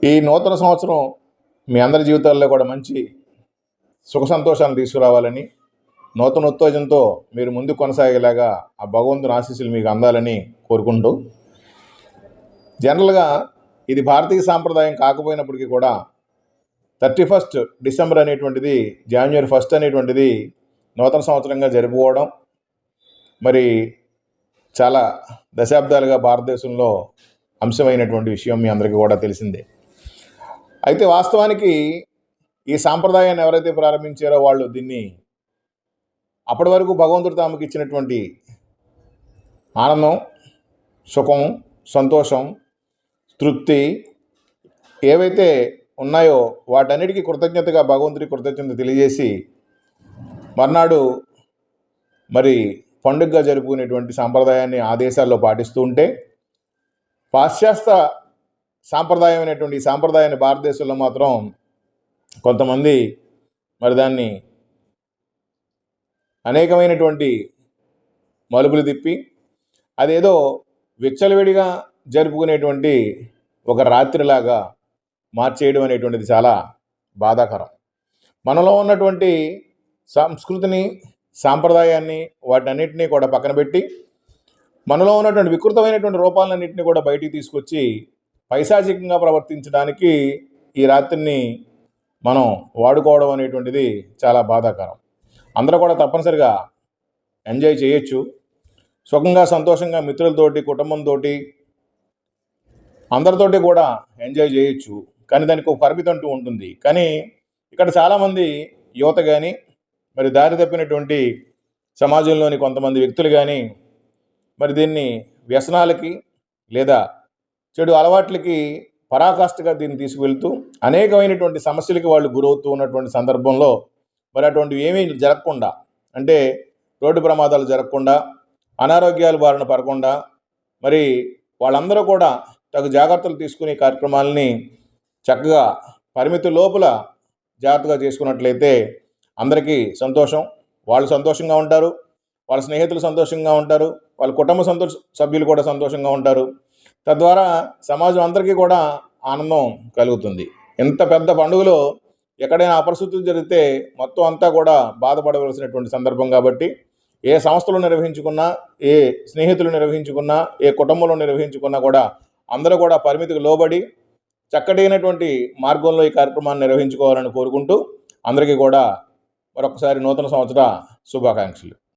ఈ నూతన సంవత్సరం మీ అందరి జీవితాల్లో కూడా మంచి సుఖ సంతోషాలను తీసుకురావాలని నూతన ఉత్తేజంతో మీరు ముందుకు కొనసాగేలాగా ఆ భగవంతుని ఆశీస్సులు మీకు అందాలని కోరుకుంటూ జనరల్గా ఇది భారతీయ సాంప్రదాయం కాకపోయినప్పటికీ కూడా థర్టీ ఫస్ట్ డిసెంబర్ అనేటువంటిది జాన్వరి ఫస్ట్ అనేటువంటిది నూతన సంవత్సరంగా జరుపుకోవడం మరి చాలా దశాబ్దాలుగా భారతదేశంలో అంశమైనటువంటి విషయం మీ అందరికీ కూడా తెలిసిందే. అయితే వాస్తవానికి ఈ సాంప్రదాయాన్ని ఎవరైతే ప్రారంభించారో వాళ్ళు దీన్ని అప్పటి వరకు భగవంతుడు తాముకి ఇచ్చినటువంటి ఆనందం సుఖం సంతోషం తృప్తి ఏవైతే ఉన్నాయో వాటన్నిటికీ కృతజ్ఞతగా భగవంతుడి కృతజ్ఞత తెలియజేసి మర్నాడు మరి పండుగగా జరుపుకునేటువంటి సాంప్రదాయాన్ని ఆదేశాల్లో పాటిస్తూ ఉంటే పాశ్చాత్య సాంప్రదాయం అనేటువంటి ఈ సాంప్రదాయాన్ని భారతదేశంలో మాత్రం కొంతమంది మరి దాన్ని అనేకమైనటువంటి మలుపులు తిప్పి అదేదో విచ్చలవిడిగా జరుపుకునేటువంటి ఒక రాత్రిలాగా మార్చేయడం అనేటువంటిది చాలా బాధాకరం. మనలో ఉన్నటువంటి సంస్కృతిని సాంప్రదాయాన్ని వాటన్నిటినీ కూడా పక్కన పెట్టి మనలో ఉన్నటువంటి వికృతమైనటువంటి రూపాలన్నింటినీ కూడా బయటికి తీసుకొచ్చి పైశాచికంగా ప్రవర్తించడానికి ఈ రాత్రిని మనం వాడుకోవడం అనేటువంటిది చాలా బాధాకరం. అందరూ కూడా తప్పనిసరిగా ఎంజాయ్ చేయొచ్చు. సుఖంగా సంతోషంగా మిత్రులతోటి కుటుంబంతో అందరితోటి కూడా ఎంజాయ్ చేయొచ్చు. కానీ దానికి ఒక పరిమితి అంటూ ఉంటుంది. కానీ ఇక్కడ చాలామంది యువత కానీ మరి దారి తప్పినటువంటి సమాజంలోని కొంతమంది వ్యక్తులు కానీ మరి దీన్ని వ్యసనాలకి లేదా చెడు అలవాట్లకి పరాకాష్ఠగా దీన్ని తీసుకువెళ్తూ అనేకమైనటువంటి సమస్యలకి వాళ్ళు గురవుతూ ఉన్నటువంటి సందర్భంలో మరి అటువంటివి ఏమీ జరగకుండా అంటే రోడ్డు ప్రమాదాలు జరగకుండా అనారోగ్యాల బారిన పడకుండా మరి వాళ్ళందరూ కూడా తగు జాగ్రత్తలు తీసుకునే కార్యక్రమాలని చక్కగా పరిమితి లోపల జాగ్రత్తగా చేసుకున్నట్లయితే అందరికీ సంతోషం. వాళ్ళు సంతోషంగా ఉంటారు వాళ్ళ స్నేహితులు సంతోషంగా ఉంటారు వాళ్ళ కుటుంబ సంతోష సభ్యులు కూడా సంతోషంగా ఉంటారు. తద్వారా సమాజం అందరికీ కూడా ఆనందం కలుగుతుంది. ఇంత పెద్ద పండుగలో ఎక్కడైనా అపరిస్థితులు జరిగితే మొత్తం అంతా కూడా బాధపడవలసినటువంటి సందర్భం కాబట్టి ఏ సంస్థలు నిర్వహించుకున్నా ఏ స్నేహితులు నిర్వహించుకున్నా ఏ కుటుంబంలో నిర్వహించుకున్నా కూడా అందరూ కూడా పరిమితికి లోబడి చక్కటైనటువంటి మార్గంలో ఈ కార్యక్రమాన్ని నిర్వహించుకోవాలని కోరుకుంటూ అందరికీ కూడా మరొకసారి నూతన సంవత్సర శుభాకాంక్షలు.